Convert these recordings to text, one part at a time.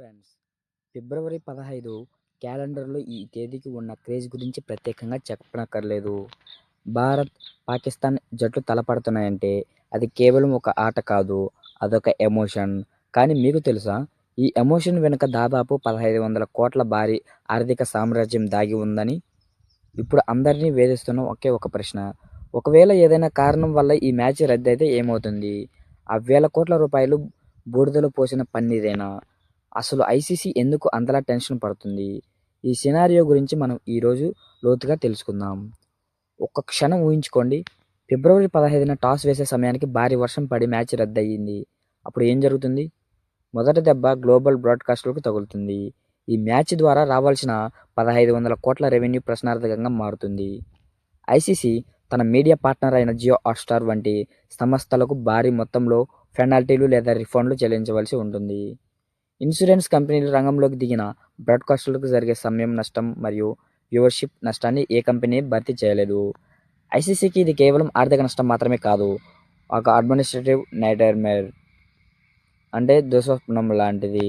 Friends. ఫిబ్రవరి పదహైదు క్యాలెండర్లో ఈ తేదీకి ఉన్న క్రేజ్ గురించి ప్రత్యేకంగా చెప్పనక్కర్లేదు. భారత్ పాకిస్తాన్ జట్లు తలపడుతున్నాయంటే అది కేవలం ఒక ఆట కాదు అదొక ఎమోషన్. కానీ మీకు తెలుసా? ఈ ఎమోషన్ వెనుక దాదాపు పదహైదు వందల కోట్ల భారీ ఆర్థిక సామ్రాజ్యం దాగి ఉందని? ఇప్పుడు అందరినీ వేధిస్తున్న ఒకే ఒక ప్రశ్న. ఒకవేళ ఏదైనా కారణం వల్ల ఈ మ్యాచ్ రద్దయితే ఏమవుతుంది? ఆ వేల కోట్ల రూపాయలు బూడిదలో పోసిన పన్నీరేనా? అసలు ఐసీసీ ఎందుకు అంతలా టెన్షన్ పడుతుంది? ఈ సినారియో గురించి మనం ఈరోజు లోతుగా తెలుసుకుందాం. ఒక్క క్షణం ఊహించుకోండి. ఫిబ్రవరి పదహైదున టాస్ వేసే సమయానికి భారీ వర్షం పడి మ్యాచ్ రద్దయింది. అప్పుడు ఏం జరుగుతుంది? మొదటి దెబ్బ గ్లోబల్ బ్రాడ్కాస్ట్లకు తగులుతుంది. ఈ మ్యాచ్ ద్వారా రావాల్సిన పదహైదు వందల కోట్ల రెవెన్యూ ప్రశ్నార్థకంగా మారుతుంది. ఐసీసీ తన మీడియా పార్ట్నర్ అయిన జియో హాట్స్టార్ వంటి సంస్థలకు భారీ మొత్తంలో పెనాల్టీలు లేదా రిఫండ్లు చెల్లించవలసి ఉంటుంది. ఇన్సూరెన్స్ కంపెనీలు రంగంలోకి దిగిన బ్రాడ్కాస్టర్లకు జరిగే సమయం నష్టం మరియు వ్యూవర్షిప్ నష్టాన్ని ఏ కంపెనీ భర్తీ చేయలేదు. ఐసీసీకి ఇది కేవలం ఆర్థిక నష్టం మాత్రమే కాదు ఒక అడ్మినిస్ట్రేటివ్ నైటర్మేర్ అంటే దుస్వప్నం లాంటిది.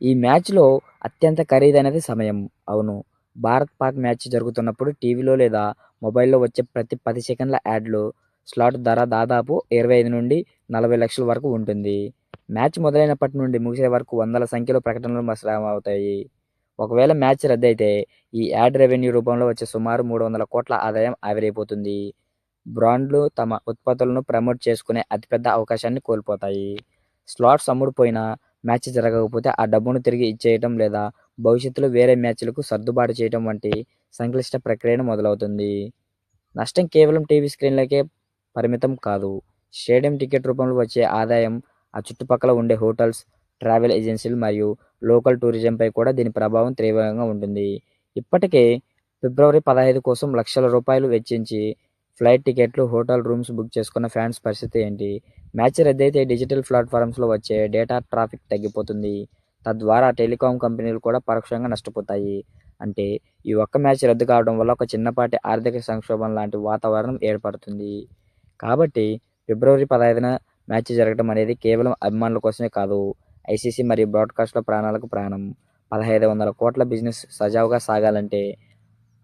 ఈ మ్యాచ్లో అత్యంత ఖరీదైనది సమయం. అవును భారత్ పాక్ మ్యాచ్ జరుగుతున్నప్పుడు టీవీలో లేదా మొబైల్లో వచ్చే ప్రతి పది సెకండ్ల యాడ్లు స్లాట్ ధర దాదాపు ఇరవై ఐదు నుండి నలభై లక్షల వరకు ఉంటుంది. మ్యాచ్ మొదలైనప్పటి నుండి ముగిసే వరకు వందల సంఖ్యలో ప్రకటనలు అవుతాయి ఒకవేళ మ్యాచ్ రద్దయితే ఈ యాడ్ రెవెన్యూ రూపంలో వచ్చే సుమారు మూడు వందల కోట్ల ఆదాయం ఆవిరైపోతుంది. బ్రాండ్లు తమ ఉత్పత్తులను ప్రమోట్ చేసుకునే అతిపెద్ద అవకాశాన్ని కోల్పోతాయి. స్లాట్స్ అమ్ముడుపోయినా మ్యాచ్ జరగకపోతే ఆ డబ్బును తిరిగి ఇచ్చేయటం లేదా భవిష్యత్తులో వేరే మ్యాచ్లకు సర్దుబాటు చేయడం వంటి సంక్లిష్ట ప్రక్రియను మొదలవుతుంది. నష్టం కేవలం టీవీ స్క్రీన్లకే పరిమితం కాదు. స్టేడియం టికెట్ రూపంలో వచ్చే ఆదాయం ఆ చుట్టుపక్కల ఉండే హోటల్స్ ట్రావెల్ ఏజెన్సీలు మరియు లోకల్ టూరిజంపై కూడా దీని ప్రభావం తీవ్రంగా ఉంటుంది. ఇప్పటికే ఫిబ్రవరి పదహైదు కోసం లక్షల రూపాయలు వెచ్చించి ఫ్లైట్ టికెట్లు హోటల్ రూమ్స్ బుక్ చేసుకున్న ఫ్యాన్స్ పరిస్థితి ఏంటి? మ్యాచ్ రద్దయితే డిజిటల్ ప్లాట్ఫామ్స్లో వచ్చే డేటా ట్రాఫిక్ తగ్గిపోతుంది. తద్వారా టెలికాం కంపెనీలు కూడా పరోక్షంగా నష్టపోతాయి. అంటే ఈ ఒక్క మ్యాచ్ రద్దు కావడం వల్ల ఒక చిన్నపాటి ఆర్థిక సంక్షోభం లాంటి వాతావరణం ఏర్పడుతుంది. కాబట్టి ఫిబ్రవరి పదహైదున మ్యాచ్ జరగడం అనేది కేవలం అభిమానుల కోసమే కాదు. ఐసీసీ మరియు బ్రాడ్కాస్ట్ల ప్రాణాలకు ప్రాణం. పదహైదు వందల కోట్ల బిజినెస్ సజావుగా సాగాలంటే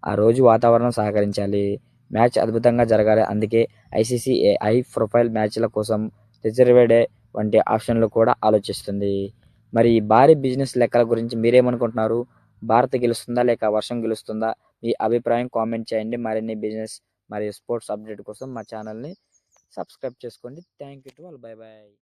ఆ రోజు వాతావరణం సహకరించాలి. మ్యాచ్ అద్భుతంగా జరగాలి. అందుకే ఐసీసీ హై ప్రొఫైల్ మ్యాచ్ల కోసం రిజర్వేడే వంటి ఆప్షన్లు కూడా ఆలోచిస్తుంది. మరి ఈ భారీ బిజినెస్ లెక్కల గురించి మీరేమనుకుంటున్నారు? భారత్ గెలుస్తుందా లేక వర్షం గెలుస్తుందా? మీ అభిప్రాయం కామెంట్ చేయండి. మరిన్ని బిజినెస్ మరియు స్పోర్ట్స్ అప్డేట్ కోసం మా ఛానల్ని సబ్స్క్రైబ్ చేసుకోండి. Thank you to all. Bye bye